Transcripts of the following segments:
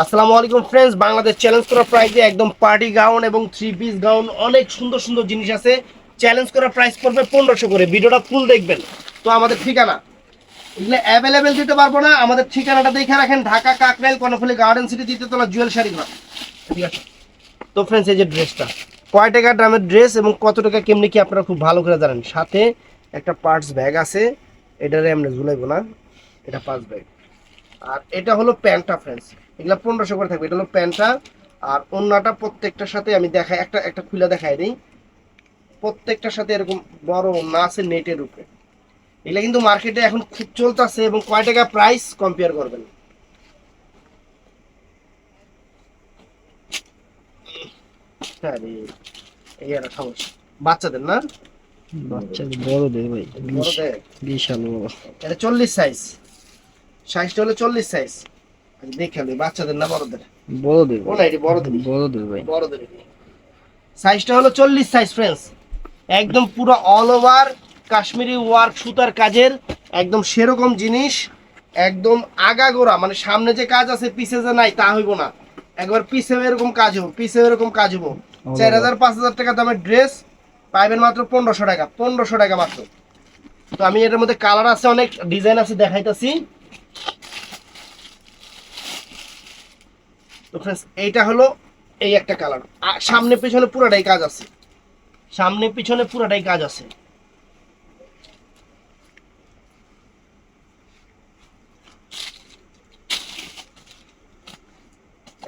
আসসালামু আলাইকুম friends Bangladesh challenge করা প্রাইসে একদম পার্টি গাউন এবং থ্রি পিস গাউন অনেক সুন্দর সুন্দর জিনিস আছে। চ্যালেঞ্জ করা প্রাইস পড়বে পনেরোশো করে, ভিডিওটা ফুল দেখবেন। তো আমাদের ঠিকানা, এগুলো অ্যাভেলেবেল দিতে পারব না, আমাদের ঠিকানাটা দেখে রাখেন, ঢাকা কাকরাইল, কর্ণফুলি গার্ডেন সিটি দ্বিতীয়তলা জুয়েল শাড়ি ঘর। ঠিক আছে? তো ফ্রেন্ডস এই যে ড্রেসটা কয় টাকা দামের ড্রেস এবং কত টাকা কেমনি কি আপনারা খুব ভালো করে জানেন? সাথে একটা পার্টস ব্যাগ আছে, এটারে আমরা ঝুলাইবো না, এটা পাঁচ ব্যাগ আর এটা হলো প্যান্টটা ফ্রেন্ডস এগুলো পনেরোশো করে থাকবে। এটা হলো প্যান্টটা আর অন্যটা প্রত্যেকটার সাথে আমি দেখাই একটা একটা খুলে দেখাই দিই। প্রত্যেকটার সাথে এরকম বড় না আছে নেটের উপরে। এগুলো কিন্তু মার্কেটে এখন খুব চলতেছে এবং কয় টাকা প্রাইস কম্পেয়ার করবেন? আরে, এই একটা সমস্যা। বাচ্চাদের না? বাচ্চাদের বড়দের ভাই বিশাল বড়। এটা চল্লিশ সাইজ সাইজটা হলো চল্লিশ সাইজ দেখে বাচ্চাদের না বড়দের? বড়দের ও না এটি বড়দের। বড়দের ভাই। বড়দের সাইজটা হলো চল্লিশ সাইজ ফ্রেন্ডস একদম পুরো অল ওভার কাশ্মীরি ওয়ার্ক সুতার কাজের একদম সেরকম জিনিস একদম আগাগোড়া মানে সামনে যে কাজ আছে পিছে যে নাই তা হইব না। একবার পিছে এরকম কাজ হব পিছে এরকম কাজ হব চার হাজার পাঁচ হাজার টাকা দামের ড্রেস পাইবেন মাত্র পনেরোশো টাকা পনেরোশো টাকা মাত্র। তো আমি এটার মধ্যে কালার আছে অনেক ডিজাইন আছে দেখাইতাছি। তো ফ্রেন্ডস এইটা হলো এই একটা কালার সামনে পিছনে পুরোটাই কাজ আছে। সামনে পিছনে পুরোটাই কাজ আছে।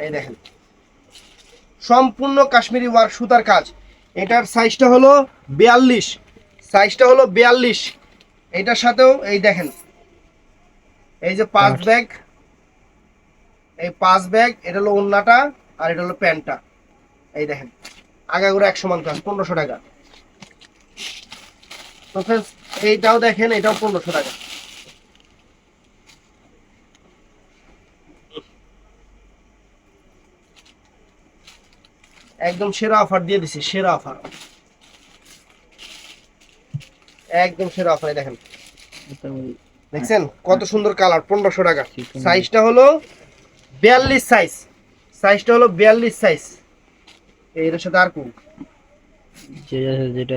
এই দেখেন। সম্পূর্ণ কাশ্মীরি ওয়ার্ক সুতার কাজ। এটার সাইজটা হলো বিয়াল্লিশ। সাইজটা হলো বিয়াল্লিশ। এটার সাথেও এই দেখেন। এই যে পাঁচ ব্যাগ এই পাঁচ ব্যাগ এটা হলো ওন্নাটা আর এটা হলো প্যান্টটা। এই দেখেন আগাগুলো একশো মান কাজ পনেরোশো টাকা। তো এইটাও দেখেন এটাও পনেরোশো টাকা। একদম সেরা অফার দিয়ে দিছি সেরা অফার একদম সেরা অফার দেখেন। দেখছেন? কত সুন্দর কালার পনেরোশো টাকা। সাইজটা হলো বিয়াল্লিশ সাইজ সাইজটা হলো বিয়াল্লিশ সাইজ এর সাথে আর কোন? যে আছে যেটা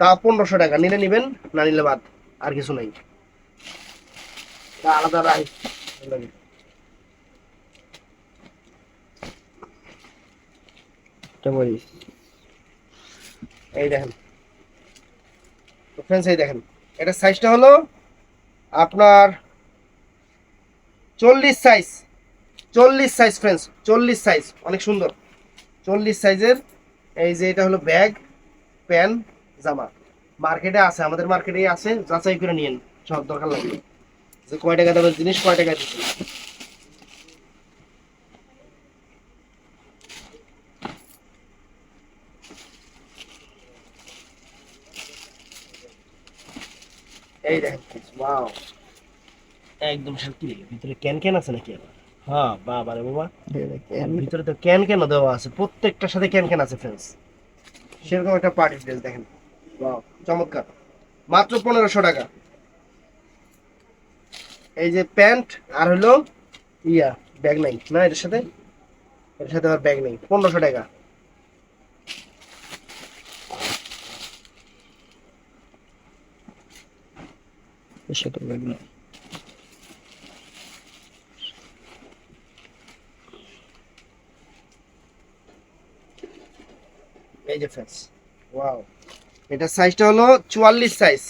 তা পনেরোশো টাকা। নিলে নিবেন না নিলে বাদ। আর কিছু নাই। আলাদা রাই এই দেখেন। তো ফ্রেন্ডস এই দেখেন। এটা সাইজটা হলো আপনার চল্লিশ সাইজ চল্লিশ সাইজ ফ্রেন্ডস চল্লিশ সাইজ অনেক সুন্দর। চল্লিশ সাইজের এই যে এটা হলো ব্যাগ প্যান্ট জামা। মার্কেটে আছে, আমাদের মার্কেটেই আছে, যাচাই করে নিয়েন, সব দরকার লাগবে। যে কয় টাকা দামের জিনিস, কয় টাকা দিচ্ছে এই দেখেন একদম শান্তি ভিতরে ক্যান ক্যান আছে নাকি আবার? হ্যাঁ বাবা রে বাবা। ভিতরে তো ক্যান ক্যান দেওয়া আছে। প্রত্যেকটার সাথে ক্যান ক্যান আছে ফ্রেন্ডস সেরকম একটা পার্টি ড্রেস দেখেন। ওয়াও চমৎকার। মাত্র পনেরোশো টাকা। এই যে প্যান্ট আর হলো ইয়া ব্যাগ নাই। না এটার সাথে? এটার সাথে আবার ব্যাগ নেই। পনেরোশো টাকা। সেটা ব্যাগ না এই যে ওয়াও এটার সাইজটা হলো চুয়াল্লিশ সাইজ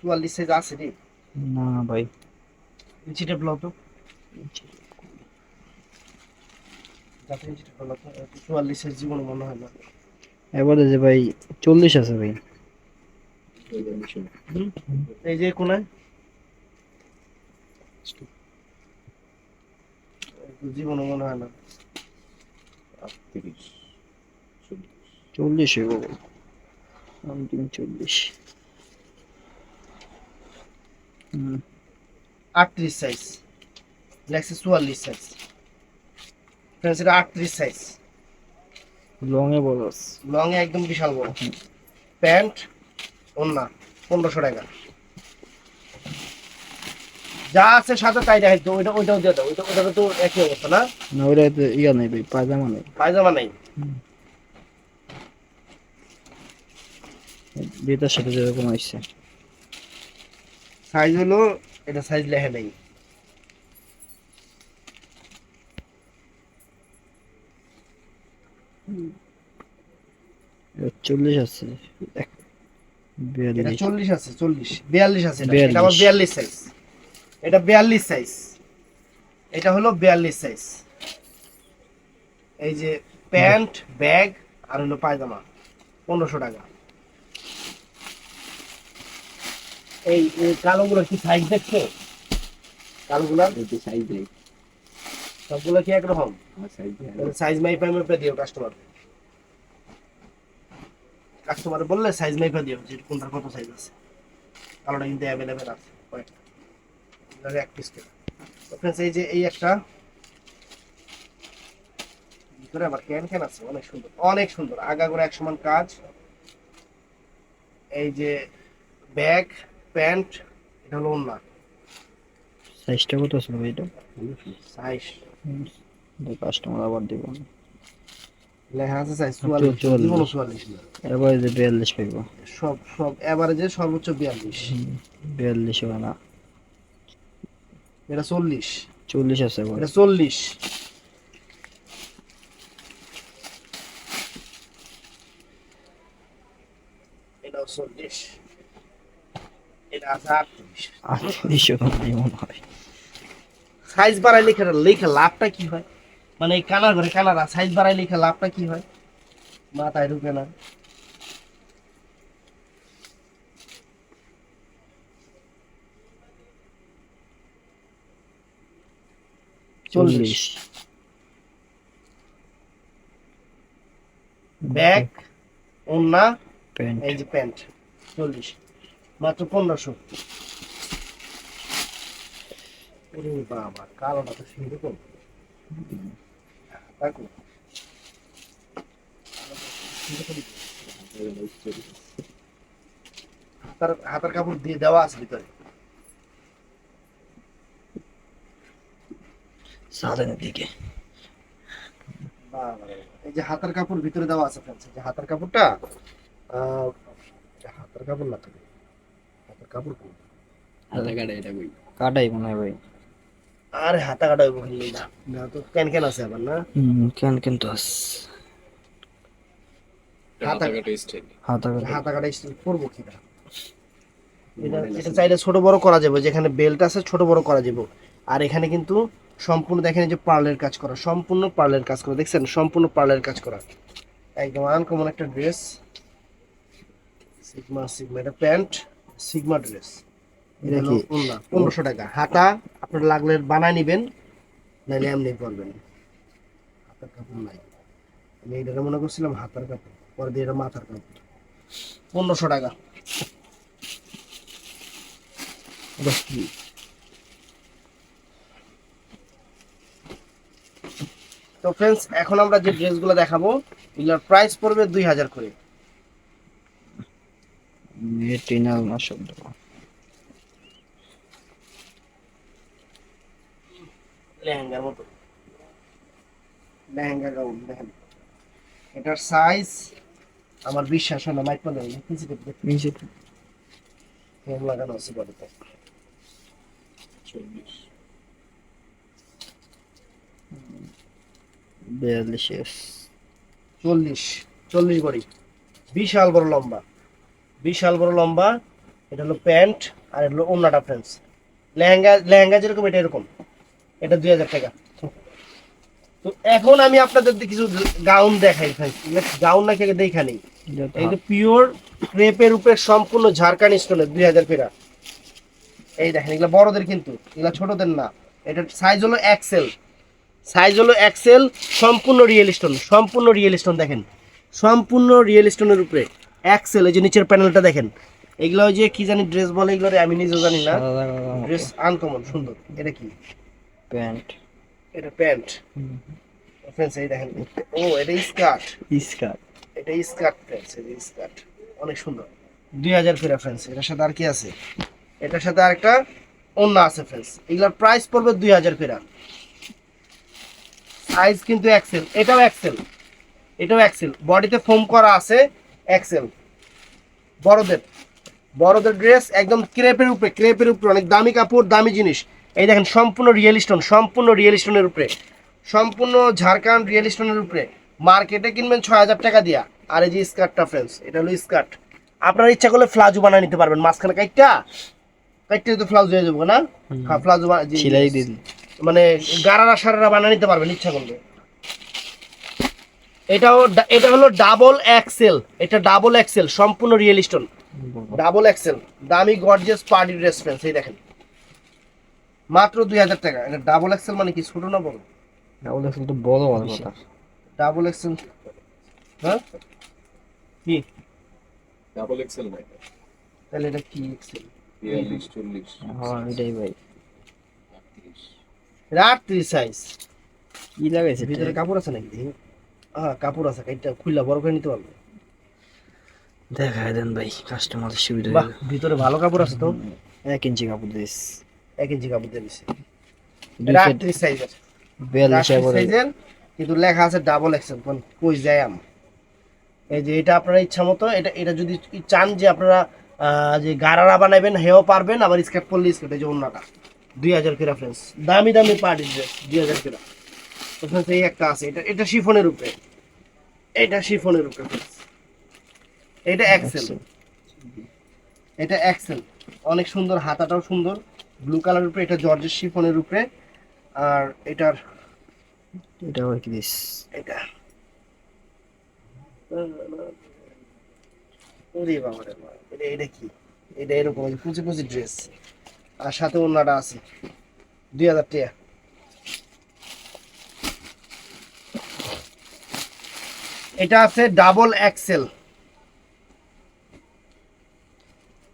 চুয়াল্লিশ সাইজ আছে রে। না ভাই। নিচেটা ব্লক তো। যাতে নিচেটা ব্লক চুয়াল্লিশ সাইজ জীবনে মনে হয় না। এবারে যে ভাই চল্লিশ আছে ভাই। এই যে কোনায়। জীবনে মনে হয় না। চল্লিশ হইব ভাই অন্তিম চল্লিশ। আটত্রিশ সাইজ লেখছে চুয়াল্লিশ সাইজ ফ্রেন্ডস এটা আটত্রিশ সাইজ লং এ বড় লং এ একদম বিশাল বড়। প্যান্ট ওন্না পনেরোশো টাকা। যা আছে সাথে তাই দেখাই তো ওইটা ওইটাও দিয়ে দাও। ওইটা ওইটা তো একই অবস্থা না? না তো ইয়া নেই ভাই পায়জামা নেই। পায়জামা নাই। যেটার সাথে যেরকম আসছে। সাইজ হলো এটা সাইজ লেখা নেই। চল্লিশ আছে। চল্লিশ আছে চল্লিশ। বিয়াল্লিশ আছে এটা। এটা 42 আবার বিয়াল্লিশ সাইজ এটা বিয়াল্লিশ সাইজ এটা হলো বিয়াল্লিশ সাইজ এই যে প্যান্ট ব্যাগ আর হলো পায়জামা। পনেরোশো টাকা। এই কালোগুলো কি সাইজ দেখছ? কালোগুলার সবগুলো কি একরকম? সাইজ মাইপা মাইপা দিও কাস্টমার কাস্টমার বললে সাইজ মাইপা দিও যে কোনটার কত সাইজ আছে। কালোটা কিন্তু অ্যাভেলেবেল আছে কয়েকটা। এক পিস করে। এই যে এই একটা। ভিতরে আবার ক্যান ক্যান আছে অনেক সুন্দর অনেক সুন্দর। আগা করে এক সমান কাজ। এই যে ব্যাগ প্যান্ট এটা হলো ওন্না সাইজটা কত আছে ভাই এটা? সাইজ কাস্টমার আবার দিব। লেখা আছে সাইজ চুয়াল্লিশ। চুয়াল্লিশ। চুয়াল্লিশ এবার যে বিয়াল্লিশ পাইব। সব সব এভারেজে সর্বোচ্চ বিয়াল্লিশ। বিয়াল্লিশ হবে না। এটা চল্লিশ। চল্লিশ আছে এবার। এটা চল্লিশ। এটাও চল্লিশ এটা আছে আটত্রিশ আটত্রিশ নাই মনে হয় সাইজ বাড়াই লেখা লেখা লাভটা কি হয়? মানে এই কানার ঘরে কানারা সাইজ বাড়াই লেখা লাভটা কি হয়? মাথায় ঢুকে না। চল্লিশ। ব্যাগ ওন্না এই যে প্যান্ট চল্লিশ। মাত্র পনেরোশো। ওরে বাবা কালোটা তো সেরকম দেখো। হাতার হাতার কাপড় দিয়ে দেওয়া আছে ভিতরে। দিকে। এই যে হাতার কাপড় ভিতরে দেওয়া আছে friends, যে হাতার কাপড়টা আহ, হাতার কাপড় না তো হাতার কাপড় কোন? কাটাই মনে হয় ভাই। আরে হাতা কাটা হইব খেললেই না না তো ক্যান ক্যান আছে আবার না? হুম কেন কিন্তু আস হাতা হাতা কাটা হাতা কাটা। স্টিল করব কি না? এটা এটা চাইলে ছোট বড় করা যাবে যেখানে বেল্ট আছে ছোট বড় করা যাবে। আর এখানে কিন্তু সম্পূর্ণ দেখেন যে পার্লের কাজ করা সম্পূর্ণ পার্লের কাজ করা দেখছেন? সম্পূর্ণ পার্লের কাজ করা। একদম আনকমন একটা ড্রেস সিগমা সিগমা এটা প্যান্ট। সিগমা ড্রেস এটা কি? পনেরোশো টাকা। হাতা আপনার লাগলে বানায় নিবেন নাইলে এমনি করবেন হাতার কাপড় নাই। আমি এটা মনে করছিলাম হাতার কাপড় পরে দিয়ে এটা মাথার কাপড়। পনেরোশো টাকা। তো ফ্রেন্ডস এখন আমরা যে ড্রেসগুলো দেখাবো এগুলোর প্রাইস পড়বে দুই হাজার করে। মেটিনাল না শব্দ লেহেঙ্গার মতো। লেহেঙ্গা গাউন দেখেন। এটার সাইজ আমার বিশ্বাস না মাইক পালে নিচে ফ্রেম লাগানো আছে বডিতে। বিয়াল্লিশ. চল্লিশ চল্লিশ বডি। বিশাল বড় লম্বা। বিশাল বড় লম্বা এটা হলো প্যান্ট আর এটা হলো ওনাটা ফ্রেন্ডস লেহেঙ্গা লেহেঙ্গা যেরকম এটা এরকম। এটা দুই হাজার টাকা। তো এখন আমি আপনাদের কিছু গাউন দেখাই গাউন নাকি আগে দেখা নেই। এটা এই যে পিওর ক্রেপের উপরে সম্পূর্ণ ঝাড়খান স্টোনের দুই হাজার ফেরা এই দেখেন এগুলো বড়দের কিন্তু এগুলো ছোটদের না। এটার সাইজ হলো এক্সেল সাইজ হলো এক্সেল সম্পূর্ণ রিয়েল স্টোন সম্পূর্ণ রিয়েল স্টোন দেখেন। সম্পূর্ণ রিয়েল স্টোনের উপরে। এক্সেল এই যে নিচের প্যানেলটা দেখেন। এগুলো ওই যে কি জানি ড্রেস বলে এগুলো আমি নিজেও জানি না। ড্রেস আনকমন সুন্দর। এটা কি? প্যান্ট এটা প্যান্ট ফ্রেন্ডস এই দেখেন। ও এটা স্কার্ট স্কার্ট এটা স্কার্ট ফ্রেন্ডস এই স্কার্ট অনেক সুন্দর। দুই হাজার ফেরা ফ্রেন্ডস এটার সাথে আর কি আছে? এটার সাথে আরেকটা অন্য আছে ফ্রেন্ডস এগুলোর প্রাইস পড়বে দুই হাজার ফেরা সাইজ কিন্তু এক্সেল এটাও এক্সেল এটাও এক্সেল বডিতে ফোম করা আছে। এক্সেল বড়দের। বড়দের ড্রেস একদম ক্রেপের উপরে ক্রেপের উপরে অনেক দামি কাপড় দামি জিনিস। এই দেখেন সম্পূর্ণ রিয়েল স্টোন সম্পূর্ণ রিয়েল স্টোনের উপরে। সম্পূর্ণ ঝাড়খণ্ড রিয়েল স্টোনের উপরে। মার্কেটে কিনবেন ছয় হাজার টাকা দিয়া। আর এই যে স্কার্টটা ফ্রেন্ডস এটা হলো স্কার্ট আপনার ইচ্ছা করলে ফ্লাজু বানিয়ে নিতে পারবেন। মাঝখানে কাইটটা কাইটটা তো ফ্লাউজ হয়ে যাব না? হ্যাঁ ফ্লাজু মানে গারারা সারারা বানিয়ে নিতে পারবেন ইচ্ছা করলে। এটাও এটা হলো ডাবল এক্সেল। এটা ডাবল এক্সেল সম্পূর্ণ রিয়েল স্টোন। ডাবল এক্সেল দামি গর্জিয়াস পার্টি ড্রেস ফ্রেন্ডস এই দেখেন। মাত্র দুই হাজার টাকা। এটা ডাবল এক্সেল মানে কি? ছোট না বড়? ডাবল এক্সেল তো বড় বড় কথা ডাবল এক্সেল হ্যাঁ? কি? ডাবল এক্সেল না তাহলে এটা কি এক্সেল? বিয়াল্লিশ চল্লিশ। হ্যাঁ এটাই ভাই। আটত্রিশ এটা আটত্রিশ সাইজ কি লাগাইছে? ভিতরে কাপড় আছে নাকি? দেখি হ্যাঁ কাপড় আছে খুললা বড় করে নিতে পারবে। দেখায় দেন ভাই কাস্টমারের সুবিধা বাহ ভিতরে ভালো কাপড় আছে তো? এক ইঞ্চি কাপড় দিস। এক ইঞ্চি কাপড় বিয়াল্লিশ সাইজের কিন্তু লেখা আছে ডাবল এক্সেল কোন কই যায় আম? এই যে এটা আপনারা ইচ্ছা মতো এটা এটা যদি চান যে আপনারা যে গারারা বানাবেন হেও পারবেন আবার স্কেট করলে স্কেট এই যে অন্যটা। দুই হাজার কিরা ফ্রেন্ডস দামি দামি পার্টি ড্রেস দুই হাজার কিরা। Friends, এই একটা আছে এটা এটা শিফনের উপরে এটা শিফনের উপরে এটা এক্সেল এটা এক্সেল অনেক সুন্দর হাতাটাও সুন্দর। ব্লু কালারের উপরে এটা জর্জের শিফনের উপরে আর এটার এটা কি দিস এটা। ওরে বাবা রে এটা এটা কি? এটা এরকম কুচি কুচি ড্রেস আর সাথে অন্যটা আছে। দুই হাজার টাকা। এটা আছে ডাবল এক্সেল।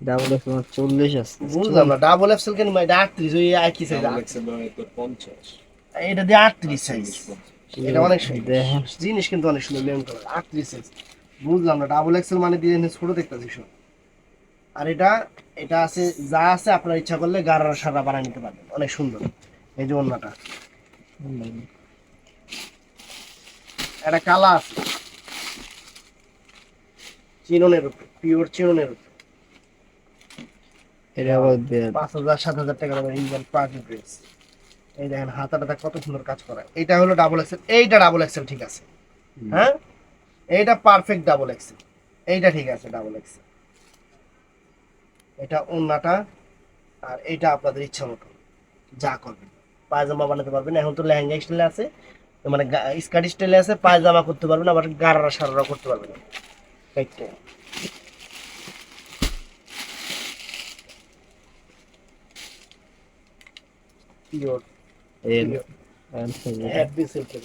ডাবল এক্সেল চল্লিশ আছে। বুঝলাম না ডাবল এক্সেল কেন এটা আটত্রিশ ওই একই সাইজ ডাবল এক্সেল মানে তো পঞ্চাশ। এটা দিয়ে আটত্রিশ সাইজ এটা অনেক সুন্দর। জিনিস কিন্তু অনেক সুন্দর মেরুন কালার আটত্রিশ সাইজ বুঝলাম না ডাবল এক্সেল মানে দিয়ে এনে ছোট দেখতেছি সব। আর এটা এটা আছে যা আছে আপনার ইচ্ছা করলে গাড়ার সারা বানিয়ে নিতে পারবেন। অনেক সুন্দর। এই যে অন্যটা। একটা কালা আছে। চিননের উপরে পিওর চিননের উপরে। এটা আবার বিয়াল- পাঁচ হাজার সাত হাজার টাকা দামের ইন্ডিয়ান পার্টি ড্রেস এই দেখেন হাতাটা কত সুন্দর কাজ করা। এটা হলো ডাবল এক্সেল এইটা ডাবল এক্সেল ঠিক আছে। হ্যাঁ? এইটা পারফেক্ট ডাবল এক্সেল এইটা ঠিক আছে ডাবল এক্সেল এটা ওন্নাটা আর এটা আপনাদের ইচ্ছা মতো। যা করবেন। পায়জামা বানাতে পারবেন। এখন তো লেহেঙ্গা স্টাইলে আছে। মানে স্কার্ট স্টাইলে আছে পায়জামা করতে পারবেন আবার গারারা সারারা করতে পারবেন। এইটা পিওর এর- হ্যাপি সিল্কের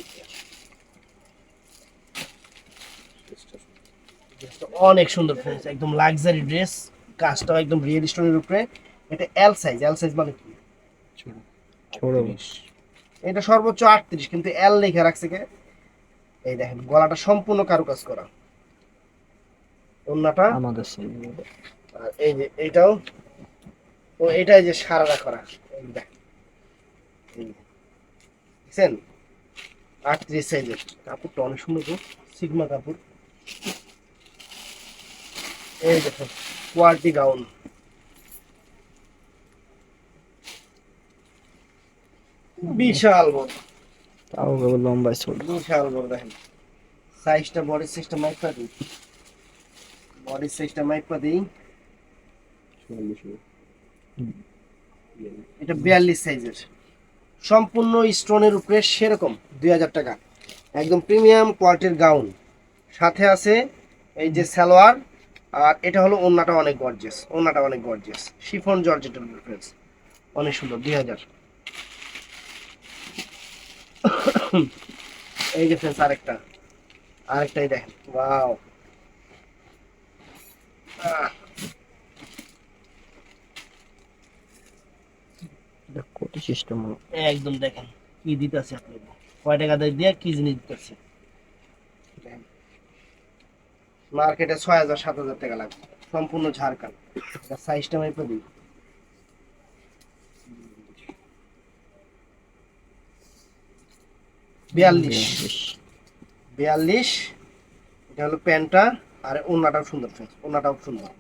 অনেক সুন্দর ফ্রেন্ডস একদম লাক্সারি ড্রেস কাজটাও একদম রিয়েল স্টোনের উপরে। এটা এল সাইজ এল সাইজ মানে কি? এটা সর্বোচ্চ আটত্রিশ কিন্তু এল লিখে রাখছে কে? এই দেখেন গলাটা সম্পূর্ণ কারুকাজ করা। ওন্নাটা আমাদের size। আর এই যে এইটাও। ও এটাই যে সারারা করা। দেখছেন? আটত্রিশ সাইজের। কাপড়টা অনেক সুন্দর সিগমা কাপড়। এই দেখুন কোয়ালিটি গাউন। বিশাল বড়। তাও লম্বায় ছোট বিশাল বড় দেখেন। সাইজটা বডি সাইজটা দিই বডি সাইজটা মাইপা দিই। এটা বিয়াল্লিশ সাইজের সম্পূর্ণ স্টোনের উপরে সেরকম দুই হাজার টাকা। একদম প্রিমিয়াম কোয়ালিটির গাউন সাথে আছে এই যে সালোয়ার আর এটা হলো ওন্নাটা অনেক গর্জিয়াস ওন্নাটা অনেক গর্জিয়াস শিফন জর্জেটের ফ্রেন্ডস অনেক সুন্দর দুই হাজার। এই যে ফ্রেন্ডস আরেকটা। আরেকটাই দেখেন। ওয়াও এটা কোটি সিস্টেম একদম দেখেন কি আপনি কয় টাকা দিয়ে কি জিনিস মার্কেটে ছয় হাজার সাত হাজার টাকা লাগবে। সম্পূর্ণ ঝাড়খান্ড সাইজটা আমি বিয়াল্লিশ। বিয়াল্লিশ এটা হলো প্যান্টার। আর ওড়নাটাও সুন্দর ওড়নাটাও সুন্দর।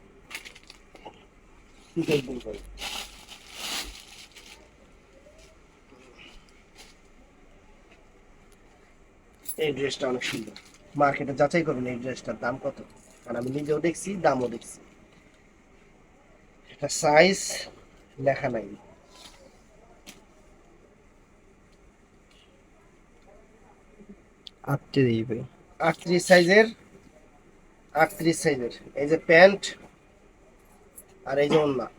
এই ড্রেসটা অনেক সুন্দর। মার্কেটে যাচাই করবেন এই ড্রেসটার দাম কত? কারণ আমি নিজেও দেখছি দামও দেখছি। এটা সাইজ লেখা নাই। আটত্রিশ সাইজের আটত্রিশ সাইজের। এই যে প্যান্ট আর এই যে ওন্না।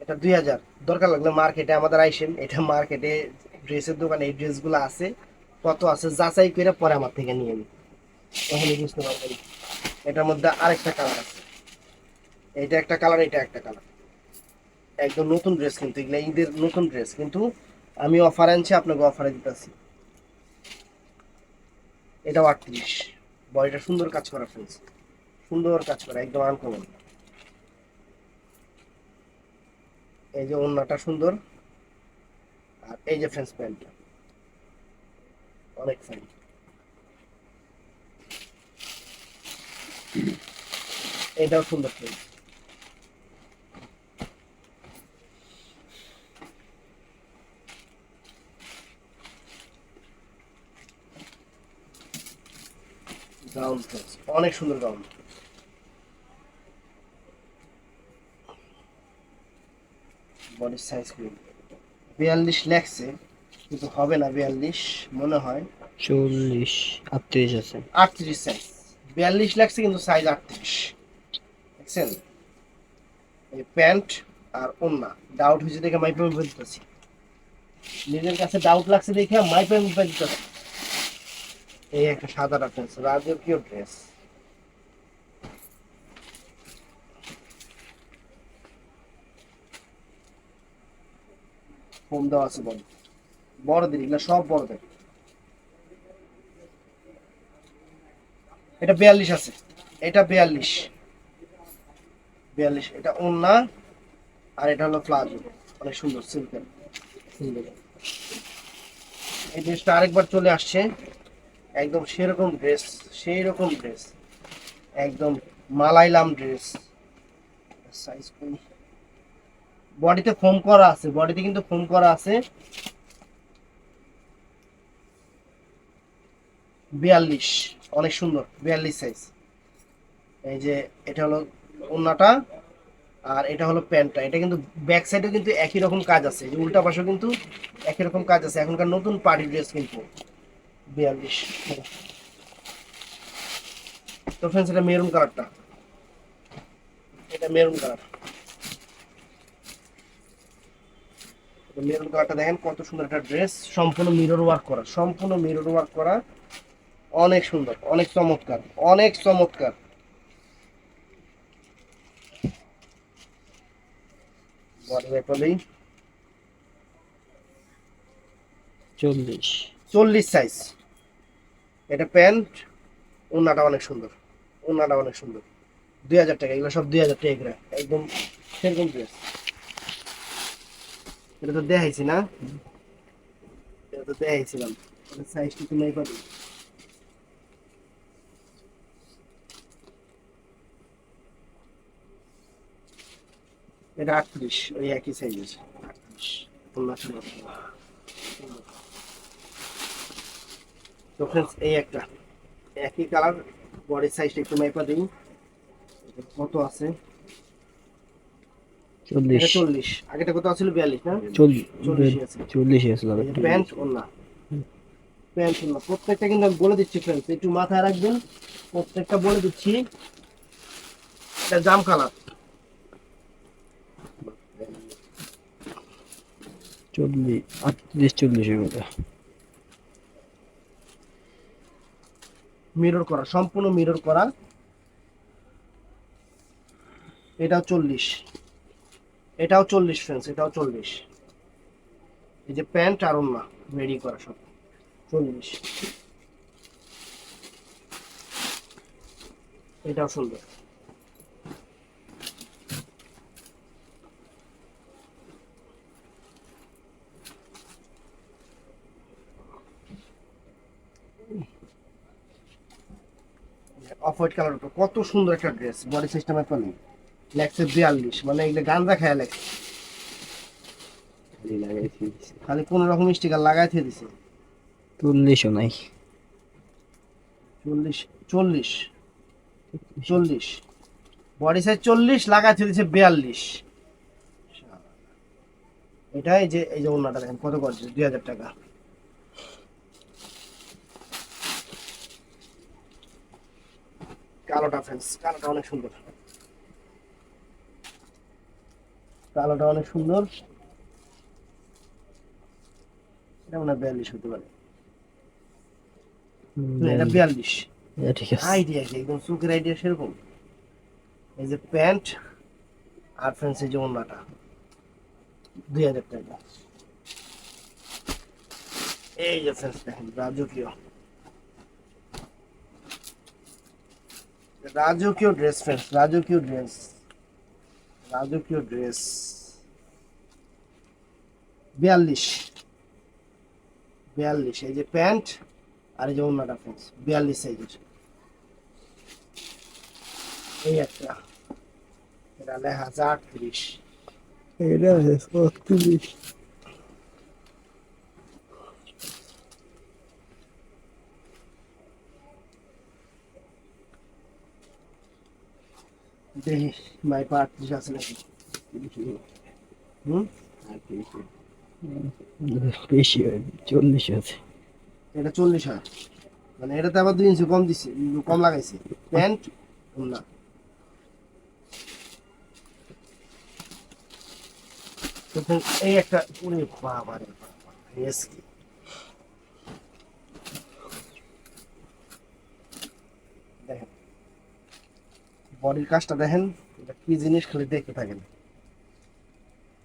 এটা দুই হাজার। দরকার লাগলে মার্কেটে আমাদের আইসেন। এটা মার্কেটে ড্রেসের দোকানে এই ড্রেসগুলো আছে। কত আছে যাচাই করে পরে আমার থেকে নিয়ে তখনই বুঝতে পারবেন। এটার মধ্যে আরেকটা কালার আছে। এটা একটা কালার, এটা একটা কালার। একদম নতুন ড্রেস কিন্তু, এগুলো ঈদের নতুন ড্রেস। কিন্তু আমি অফার আনছি, আপনাকে অফারে দিতেছি। এটাও আটত্রিশ। বডিটা সুন্দর কাজ করা ফ্রেন্ডস সুন্দর কাজ করা, একদম আনকমন এই যে ওড়নাটা সুন্দর, আর এই যে ফ্রেন্স প্যান্টটা অনেক ফাইন এটাও সুন্দর ফ্রেন্ডস গাউন অনেক সুন্দর গাউন বডি সাইজ বিয়াল্লিশ লেখছে কিন্তু হবে না বিয়াল্লিশ মনে হয়। চল্লিশ আটত্রিশ আছে। আটত্রিশ সাইজ বিয়াল্লিশ লাগছে কিন্তু সাইজ আটত্রিশ। দেখছেন? এই প্যান্ট আর ওন্না ডাউট হয়েছে দেখে মাইপে মাইপে দিতেছি নিজের কাছে ডাউট লাগছে দেখে মাইপে মাইপে দিতেছি এই একটা সাদা ড্রেস রাজকীয় ড্রেস ফোম দেওয়া আছে বড়। বড়দের, এগুলো সব বড়দের। এটা বিয়াল্লিশ আছে। এটা বিয়াল্লিশ। বিয়াল্লিশ, এটা ওন্না, আর এটা হলো প্লাজো। অনেক সুন্দর, সিল্কের। সুন্দর এই ড্রেসটা আরেকবার চলে আসছে। একদম সেরকম ড্রেস সেই রকম ড্রেস একদম মালাইলাম ড্রেস সাইজ বডিতে ফোম করা আছে বডিতে কিন্তু ফোম করা আছে। বিয়াল্লিশ, অনেক সুন্দর, বিয়াল্লিশ সাইজ এই যে এটা হলো ওন্নাটা, আর এটা হলো প্যান্টটা। এটা কিন্তু ব্যাক সাইডেও কিন্তু একই রকম কাজ আছে উল্টা পাশেও কিন্তু একই রকম কাজ আছে। এখনকার নতুন পার্টি ড্রেস কিন্তু। বিয়াল্লিশ। তো ফ্রেন্ডস এটা মেরুন কালারটা এটা মেরুন কালার মেরুন কালারটা দেখেন কত সুন্দর একটা ড্রেস সম্পূর্ণ মিরর ওয়ার্ক করা, সম্পূর্ণ মিরর ওয়ার্ক করা। অনেক সুন্দর, অনেক চমৎকার অনেক চমৎকার। বডি ব্যাপারেই চল্লিশ। চল্লিশ সাইজ এটা প্যান্ট, ওনাটা অনেক সুন্দর। ওনাটা অনেক সুন্দর। দুই হাজার টাকা, এগুলো সব দুই হাজার টাকা একদম সেরকম ড্রেস এটা তো দেখাইছি না? এটা তো দেখাইছিলাম। সাইজটা তুমি এটা আটত্রিশ, ওই একই সাইজের আটত্রিশ। তো ফ্রেন্ডস এই একটা একই কালার বডির সাইজটা একটু মাইপা দিই। কত আছে? চল্লিশ। চল্লিশ। আগেটা কত বিয়াল্লিশ না? চল্লিশ। চল্লিশই আছে। প্যান্ট প্যান্ট প্রত্যেকটা কিন্তু আমি বলে দিচ্ছি ফ্রেন্ডস একটু মাথায় রাখবেন। প্রত্যেকটা বলে দিচ্ছি। এটা জাম কালার চল্লিশ আটত্রিশ চল্লিশের মধ্যে মিরর করা, সম্পূর্ণ মিরর করা। এটাও চল্লিশ। এটাও চল্লিশ ফ্রেন্ডস এটাও চল্লিশ। এই যে প্যান্ট আর না রেডি করা সব। চল্লিশ। এটাও সুন্দর। অফ হোয়াইট কালার কত সুন্দর একটা ড্রেস বডি সিস্টেমে পানি লেগসে বিয়াল্লিশ মানে এগুলো গান্দা খায় লেগস। খালি কোন রকম স্টিকার লাগাই দিয়ে দিছে। চল্লিশও নাই। চল্লিশ চল্লিশ চল্লিশ। বডি সাইজ চল্লিশ লাগাই দিয়ে দিছে বিয়াল্লিশ। এটাই যে এই যে অন্যটা দেখেন কত করছে দুই হাজার টাকা। কালোটা ফ্রেন্ডস কালোটা অনেক সুন্দর। কালোটা অনেক সুন্দর। এটা মনে হয় বিয়াল্লিশ হতে পারে। এটা বিয়াল্লিশ। ঠিক আছে। আইডিয়া কি একদম চোখের আইডিয়া সেরকম। এই যে প্যান্ট আর ফ্রেন্ডস এই যে ওন্নাটা। দুই হাজার টাকা। এই যে ফ্রেন্ডস দেখেন রাজকীয়। রাজকীয় ড্রেস ফ্রেন্ডস রাজকীয় ড্রেস রাজকীয় ড্রেস বিয়াল্লিশ। বিয়াল্লিশ, এই যে প্যান্ট আর এই যে ওন্নাটা ফ্রেন্ডস বিয়াল্লিশ সাইজের এই একটা। এটা আছে আটত্রিশ। এটা ছত্রিশ দেখি মাইপা আটত্রিশ আছে নাকি হুম বেশি চল্লিশ আছে। এটা চল্লিশ হয়। মানে এটাতে আবার দুই ইঞ্চি কম দিছে কম লাগাইছে। প্যান্ট না এই একটা ওরে বাবা রে বাবা কি দেখেন বডির কাজটা দেখেন এটা কি জিনিস খালি দেখতে থাকেন।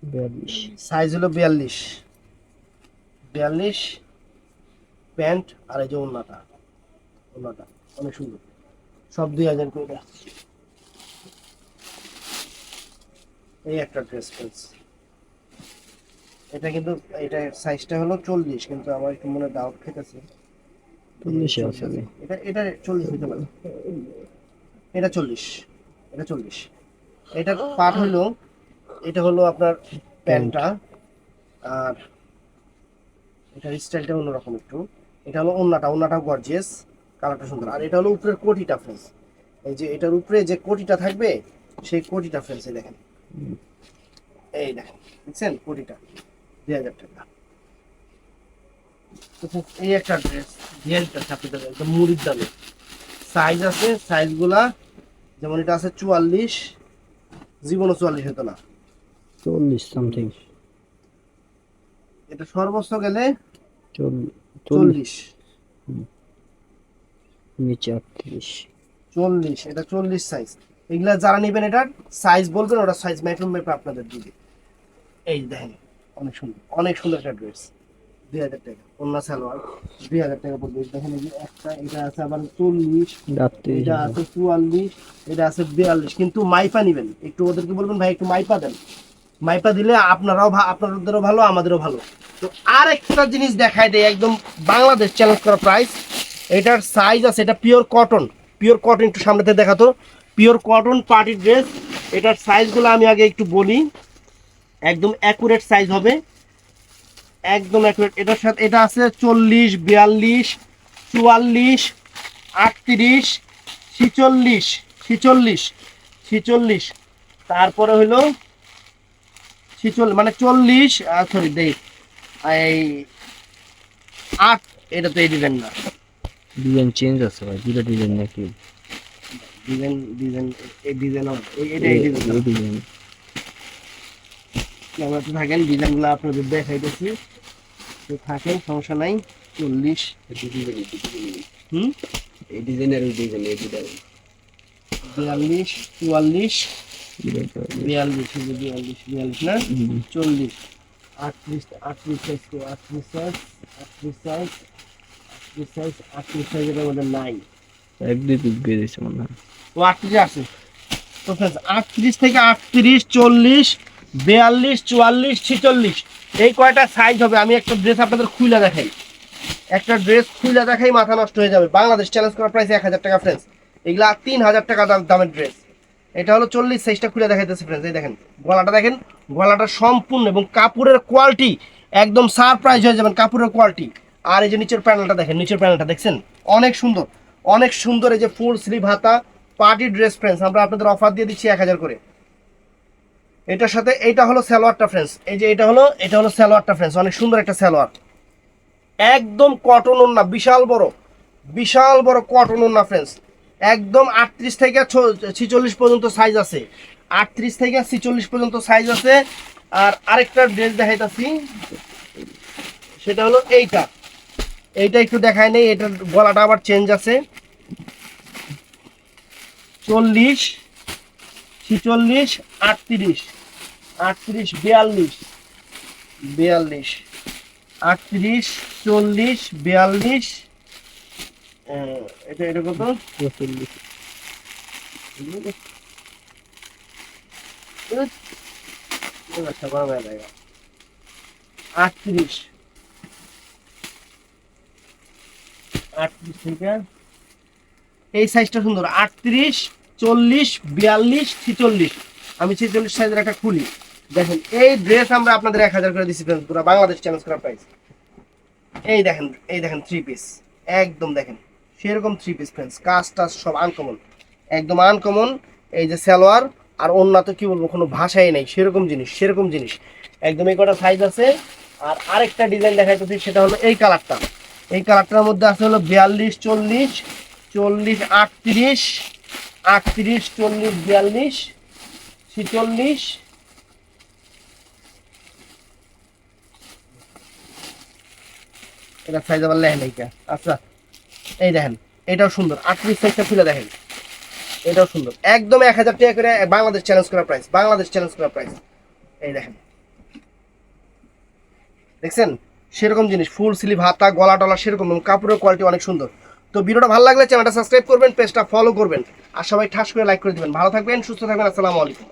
বিয়াল্লিশ। সাইজ হলো বিয়াল্লিশ। বিয়াল্লিশ প্যান্ট আর এই যে ওন্নাটা। ওন্নাটা অনেক সুন্দর। সব দুই হাজার করে এই একটা ড্রেস ফ্রেন্স এটা কিন্তু এটা সাইজটা হলো চল্লিশ কিন্তু আমার একটু মনে ডাউট খেতেছে। চল্লিশে এটা এটা চল্লিশ হতে পারে। এটা চল্লিশ। এটা চল্লিশ। এটা পাট হলো এটা হলো আপনার প্যান্টটা আর এটার স্টাইলটা অন্যরকম একটু। এটা হলো ওন্নাটা ওন্নাটাও গর্জিয়াস কালারটা সুন্দর। আর এটা হলো উপরের কোটিটা ফ্রেন্স এই যে এটার উপরে যে কোটিটা থাকবে সেই কোটিটা ফ্রেন্স এই দেখেন। এই দেখেন বুঝছেন কোটিটা? দুই হাজার টাকা। তো এই একটা ড্রেস ছাপিয়ে দেবে একদম মুড়ির দামে। সাইজ আছে সাইজগুলা যেমন এটা আছে চুয়াল্লিশ জীবনও চুয়াল্লিশ হতো না। চল্লিশ সামথিং এটা সর্বোচ্চ গেলে চল্লিশ। নিচে আটত্রিশ। চল্লিশ এটা চল্লিশ সাইজ এগুলা যারা নেবেন এটার সাইজ বলবেন ওটা সাইজ ম্যাপে ম্যাপে আপনাদের দিবে। এই দেখেন অনেক সুন্দর অনেক সুন্দর একটা ড্রেস দুই হাজার টাকা সালোয়ার দুই হাজার টাকা পড়বে। দেখেন এই যে একটা এটা আছে আবার চল্লিশ এটা আছে চুয়াল্লিশ এটা আছে বিয়াল্লিশ। কিন্তু মাইপা নিবেন। একটু ওদেরকে বলবেন ভাই একটু মাইপা দেন। মাইপা দিলে আপনারাও আপনাদেরও ভালো আমাদেরও ভালো। তো আর একটা জিনিস দেখায় দেয় একদম বাংলাদেশ চ্যালেঞ্জ করা প্রাইস এটার সাইজ আছে এটা পিওর কটন পিওর কটন একটু সামনেতে দেখাতো। পিওর কটন পার্টি ড্রেস এটার সাইজগুলো আমি আগে একটু বলি। একদম অ্যাকুরেট সাইজ হবে। একদম অ্যাকুরেট এটার সাথে এটা আছে চল্লিশ বিয়াল্লিশ চুয়াল্লিশ আটত্রিশ ছিচল্লিশ ছিচল্লিশ ছিচল্লিশ। তারপরে হইল ছিচল্লিশ মানে চল্লিশ সরি দেই। এই আট এটা তো এই ডিজাইন না। ডিজাইন চেঞ্জ আছে ভাই দুটো ডিজাইন নাকি? ডিজাইন ডিজাইন এই ডিজাইন এটা এই ডিজাইন ডিজাইন ক্যামেরাতে থাকেন ডিজাইনগুলো আপনাদের দেখাইতেছি। তো থাকেন সমস্যা নাই। চল্লিশ। হুম? এই ডিজাইনের ওই ডিজাইন এই ডিজাইন বিয়াল্লিশ চুয়াল্লিশ। বিয়াল্লিশ বিয়াল্লিশ বিয়াল্লিশ না? চল্লিশ। আটত্রিশ আটত্রিশ সাইজ আটত্রিশ সাইজ আটত্রিশ সাইজ আটত্রিশ সাইজ আটত্রিশ সাইজের মধ্যে নাই। এক দুই পিস বেরিয়েছে মনে হয়। ও আটত্রিশ আছে। তো আটত্রিশ থেকে আটত্রিশ চল্লিশ বিয়াল্লিশ, চুয়াল্লিশ, ছিচল্লিশ। এই কয়টা সাইজ হবে? আমি একটা ড্রেস আপনাদের খুলে দেখাই। একটা ড্রেস খুলে দেখাই, মাথা নষ্ট হয়ে যাবে। বাংলাদেশ চ্যালেঞ্জ করা প্রাইস এক হাজার টাকা ফ্রেন্ডস এগুলা তিন হাজার টাকা দাম, দামের ড্রেস এটা হলো চল্লিশ সাইজটা খুলে দেখাইতেছে ফ্রেন্ডস এই দেখেন, গলাটা দেখেন, গলাটা সম্পূর্ণ এবং কাপড়ের কোয়ালিটি একদম সারপ্রাইজ হয়ে যাবেন, কাপড়ের কোয়ালিটি আর এই যে নিচের প্যানেলটা দেখেন, নিচের প্যানেলটা দেখছেন? অনেক সুন্দর অনেক সুন্দর এই যে ফুল স্লিভ হাতা পার্টি ড্রেস ফ্রেন্ডস আমরা আপনাদের অফার দিয়ে দিচ্ছি এক হাজার করে। এটার সাথে এটা হলো সালোয়ারটা ফ্রেন্ডস এই যে এটা হলো এটা হলো সালোয়ারটা ফ্রেন্ডস অনেক সুন্দর একটা সালোয়ার। একদম কটন ওন্না বিশাল বড়। বিশাল বড় কটন ওন্না ফ্রেন্ডস একদম আটত্রিশ থেকে ছিচল্লিশ পর্যন্ত সাইজ আছে। আটত্রিশ থেকে ছিচল্লিশ পর্যন্ত সাইজ আছে। আর আরেকটা ড্রেস দেখাইতাছি। সেটা হলো এইটা। এইটা একটু দেখায় নেই, এটার গলাটা আবার চেঞ্জ আছে। চল্লিশ, ছিচল্লিশ, আটত্রিশ। আটত্রিশ বিয়াল্লিশ। বিয়াল্লিশ। আটত্রিশ চল্লিশ বিয়াল্লিশ। এটা এটা কত? যায় আটত্রিশ। আটত্রিশ থেকে? এই সাইজটা সুন্দর। আটত্রিশ চল্লিশ বিয়াল্লিশ ছিচল্লিশ। আমি ছিচল্লিশ সাইজের একটা খুলি। দেখেন, এই ড্রেস আমরা আপনাদের এক হাজার করে দিচ্ছি পুরো বাংলাদেশ চ্যালেঞ্জ করা প্রাইস এই দেখেন এই দেখেন থ্রি পিস একদম দেখেন, সেরকম থ্রি পিস ফ্রেন্ডস কাজ টাজ সব আনকমন একদম আনকমন এই যে সালোয়ার, আর অন্য তো কি বলব, কোনো ভাষাই নেই, সেরকম জিনিস সেরকম জিনিস। একদম এই কটা সাইজ আছে, আর আরেকটা ডিজাইন দেখাইতেছি, সেটা হলো এই কালারটা এই কালারটার মধ্যে আছে হলো বিয়াল্লিশ, চল্লিশ চল্লিশ, আটত্রিশ আটত্রিশ, চল্লিশ, বিয়াল্লিশ, ছিচল্লিশ এটা সাইজ আবার লেহেন আচ্ছা এই দেখেন, এটাও সুন্দর। আটত্রিশ সাইজটা খুলে দেখেন। এটাও সুন্দর। একদম এক হাজার টাকা করে বাংলাদেশ চ্যালেঞ্জ করা প্রাইস বাংলাদেশ চ্যালেঞ্জ করা প্রাইস এই দেখেন। দেখছেন? সেরকম জিনিস ফুল স্লিভ হাতা, গলা টলা সেরকম কাপড়ের কোয়ালিটি অনেক সুন্দর। তো ভিডিওটা ভালো লাগলে চ্যানেলটা সাবস্ক্রাইব করবেন পেজটা ফলো করবেন। আর সবাই ঠাস করে লাইক করে দিবেন। ভালো থাকবেন, সুস্থ থাকবেন, আসসালামু আলাইকুম।